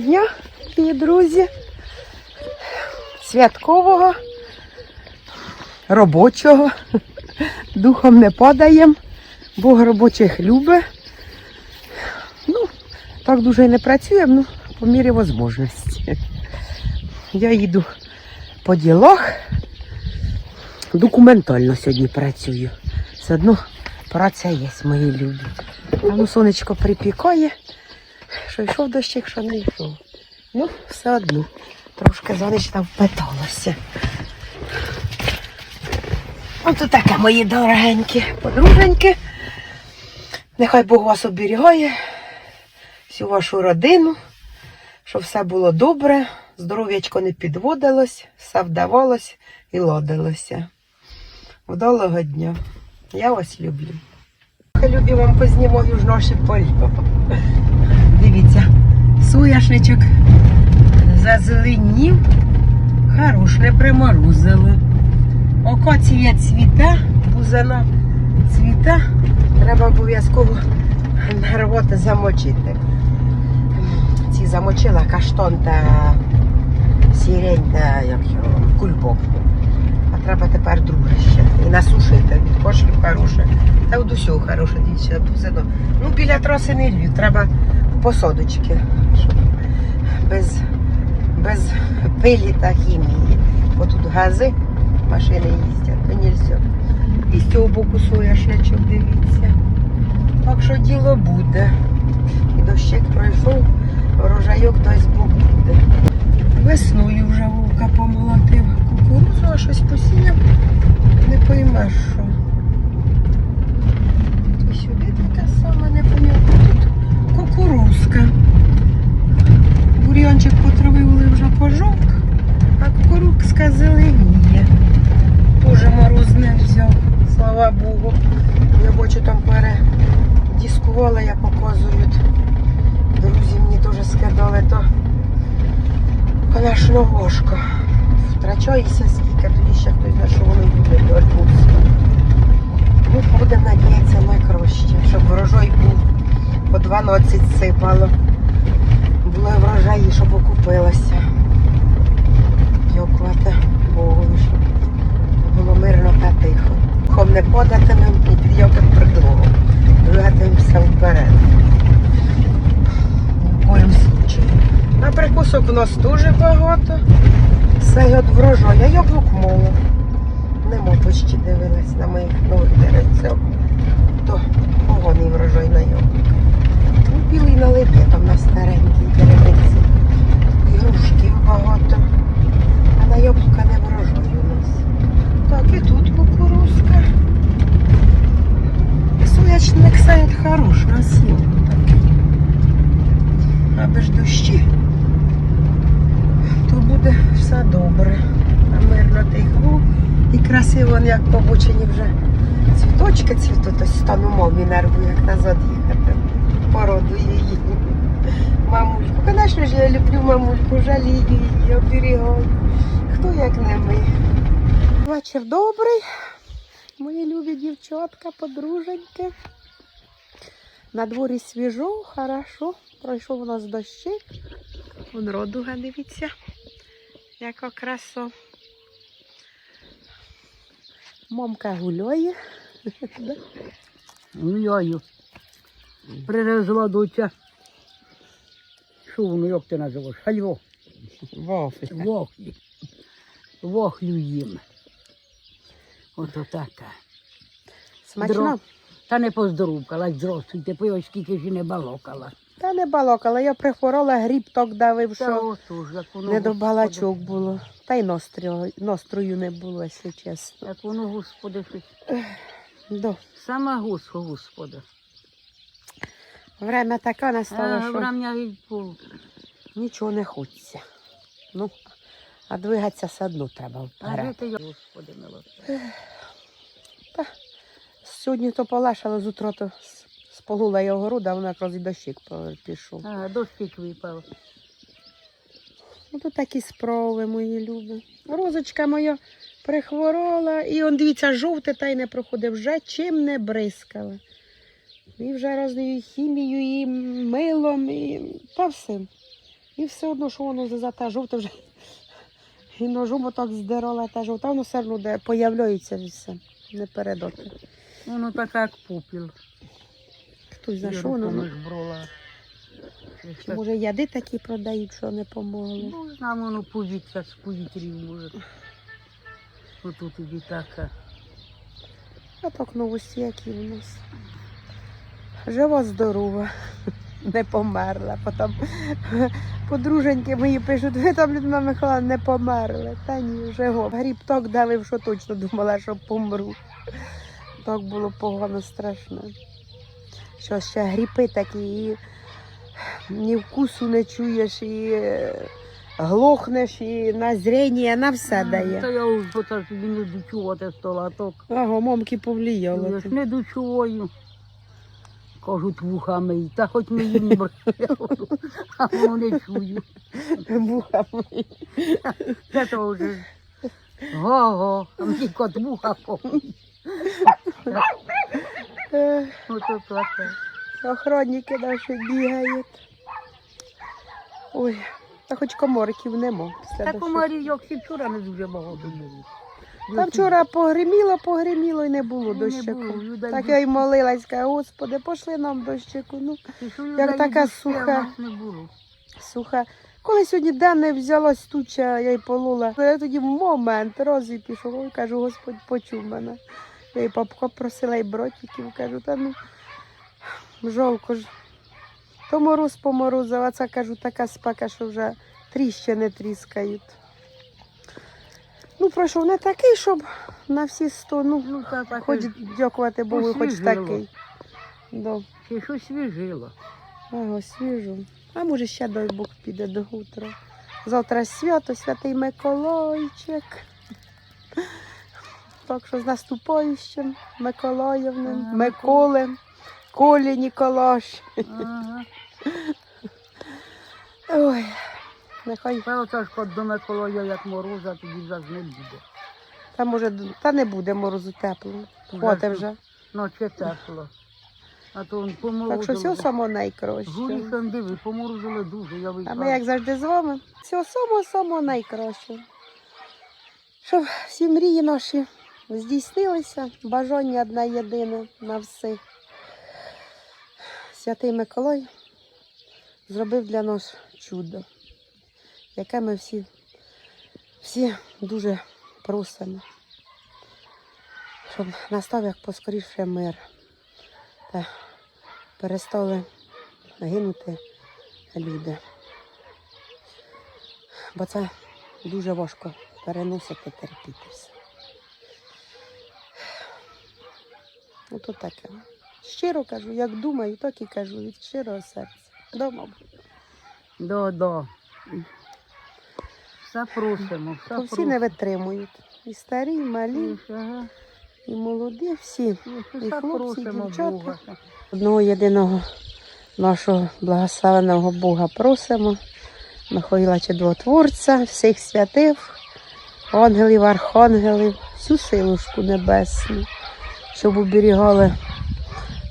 Дня, і друзі. Святкового, робочого. Духом не падаєм. Бог робочих любить. Ну, так дуже і не працюємо, ну, по мірі можливості. Я їду по ділах. Документально сьогодні працюю. Все одно праця є, мої любі. А ну сонечко припікає. Що йшов дощик, що не йшов. Ну, все одно. Трошки сонечка впиталося. Ото таке, мої дорогенькі подруженьки. Нехай Бог вас оберігає, всю вашу родину, щоб все було добре, здоров'ячко не підводилось, все вдавалось і ладилося. Вдалого дня. Я вас люблю. Любі вам познімаю ж наші полі. Дивіться, соняшничок зазеленів, хорош, не приморозило. Окація цвіта, бузина цвіта. Треба обов'язково нарвати замочити. Ці замочила каштон та сірень та як його, кульбок. А треба тепер друге ще. І насушити від кошлів хороше. Та от усього хороше, дівчата, бузино. Ну, біля троси не лью, треба посадочки, без, без пилі та хімії. Бо тут гази, машини їздять, то нельзя. І з цього боку соняшничок, дивіться. Так що діло буде. І дощик пройшов, врожайок дасть Бог буде. Весною вже вовка помолотив кукурузу, а щось посіяв. Не поймеш що. І сюди таке саме не пам'ятаю. Тут кукурузка. Бур'янчик потравили вже пожовк, а кукурузка зеленіє. Тоже мороз не взяв, слава Богу. Я бачу там передіскувала, як показують. Друзі мені теж скидали, то конечно важко. Втрачається скільки, тоді ще хтось знає, що воно буде до. Ну, будемо надіятися на краще, щоб врожай був по 12 сипало. Було врожаї, щоб окупилося. Дякувати Богу, щоб було мирно та тихо. Хом не податимем і під яким предлогом. Двигатимемося вперед. Ні в коїм случаю. На у нас дуже багато. Сайот от врожай, а яблук мало. Нема почти дивилась на моїх нових деревцях. То погоний врожай на яблук. Ну, білий налипє там на старенькій деревиці. Ігрушків багато. А на яблука не врожай у нас. Так, і тут кукурузка. І Соячник сад хороший, красивий такий. Аби ж дощі, то буде все добре. А мирно тихо. І красиво, як побочені вже цвіточки цвітуть, ось стану мові нерву, як назад їхати. Породую її. Мамульку. Звісно ж, я люблю мамульку, жалію її, оберігаю. Хто як не ми. Вечір добрий. Мої любі дівчатка, подруженьки. На дворі свіжо, хорошо. Пройшов у нас дощик. Вон родуга, дивіться. Яка красо. Мамка гуляє. Гуляю. Привезла доця. Що воно, як ти називаєш? Хальво. Вафля. Вохлі. Вохлю їм. Ото така. Смачно? Та не поздоровкала, здравствуйте, пиво скільки ж і не балокала. Та не балакала, я прихворала, гріб так давив, Та що отож, як воно не до Господи, балачок було. Та й настрою, настрою не було, якщо чесно. Як воно, Господи, щось. До. Саме гуско, Господи. Время таке настало, що врамня від пол. нічого не хочеться. Ну, а двигатися все одно треба А вперед. де ти, я, Господи, милосердний. Сьогодні то полашало, з утро то сполула я огорода, а вона якраз і дощик пішов. А, дощик випав. Ну, то такі справи, мої любі. Розочка моя прихворола, і он, дивіться, жовте та й не проходив, вже чим не бризкала. І вже різною хімією, і милом, і та всім. І все одно, що воно за та жовте вже. І ножом отак здирала та жовта, воно все одно де появляється все. Не передати. Воно таке, як попіл. Хтось за що Чи може яди такі продають, що не помогли. Ну, нам воно повітря з повітрів може. Отут тобі така. А так новості, які в нас. Жива здорова, не померла. Потім подруженьки мої пишуть, ви там Людмила Михайловна не померли. Та ні, вже го. Гріб так давив, що точно думала, що помру. Так було погано, страшно. Що ще гріпи такі, і ні вкусу не чуєш, і е, глохнеш, і на зріння, на все Та дає. я вже тобі не дочувати столаток. Ага, мамки повлияло. Я ж не дочуваю. Кажуть, вухами, й, та хоч ми їм брали, а воно не чую. Вухами. Це то вже го-го, а мені кот вуха повні. Таке. Охранники наші бігають. Ой, та хоч комориків нема. Та комарів, як і вчора не дуже багато було. Та вчора погриміло, погриміло і не було дощику. Так я й молилась, кажу, господи, пошли нам дощику. Ну, як така суха. суха. Коли сьогодні денне взялась туча, я й полола. Я тоді в момент роз і пішов. Кажу, Господь почув мене. Я й папко просила і бротиків, кажу, та ну жалко ж. То мороз поморозив, а це кажу, така спека, що вже тріщини тріскають. Ну, пройшов не такий, щоб на всі сто, ну, Ну, та так, хоч дякувати Богу, хоч освіжило. такий. Да. ще щось свіжило. Ага, свіжу. А може ще дай Бог піде до утра. Завтра свято, святий Миколайчик. Так що з наступаючим Миколаївним, Ага, Миколем, Колі Ніколаш. Ага. Ой, нехай Та оце ж до Миколая, як мороза, тоді вже ж не буде. та може та не буде морозу тепло. Хвати вже. Ночі тепло. А то он поморозило. Так що все само найкраще. Гуріхан диви, поморозили дуже, я А ми, як завжди, з вами. Всього само-само найкраще. Щоб всі мрії наші здійснилися, бажання одне єдине на всіх. Святий Миколай зробив для нас чудо, яке ми всі, всі дуже просимо. Щоб настав як поскоріше мир та перестали гинути люди. Бо це дуже важко переносити, терпіти все. Ото таке. Щиро кажу, як думаю, так і кажу від щирого серця. Дома. Да, да. Все просимо, все То всі не витримують. І старі, і малі, Ага. і молоді, всі. І хлопці, і дівчата. Одного єдиного нашого благословеного Бога просимо, Михаїла Чудотворця, всіх святих, ангелів, архангелів, всю силушку небесну, щоб оберігали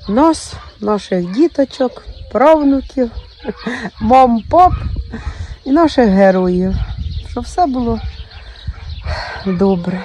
нас, наших діточок, правнуків, мам, пап і наших героїв, щоб все було добре.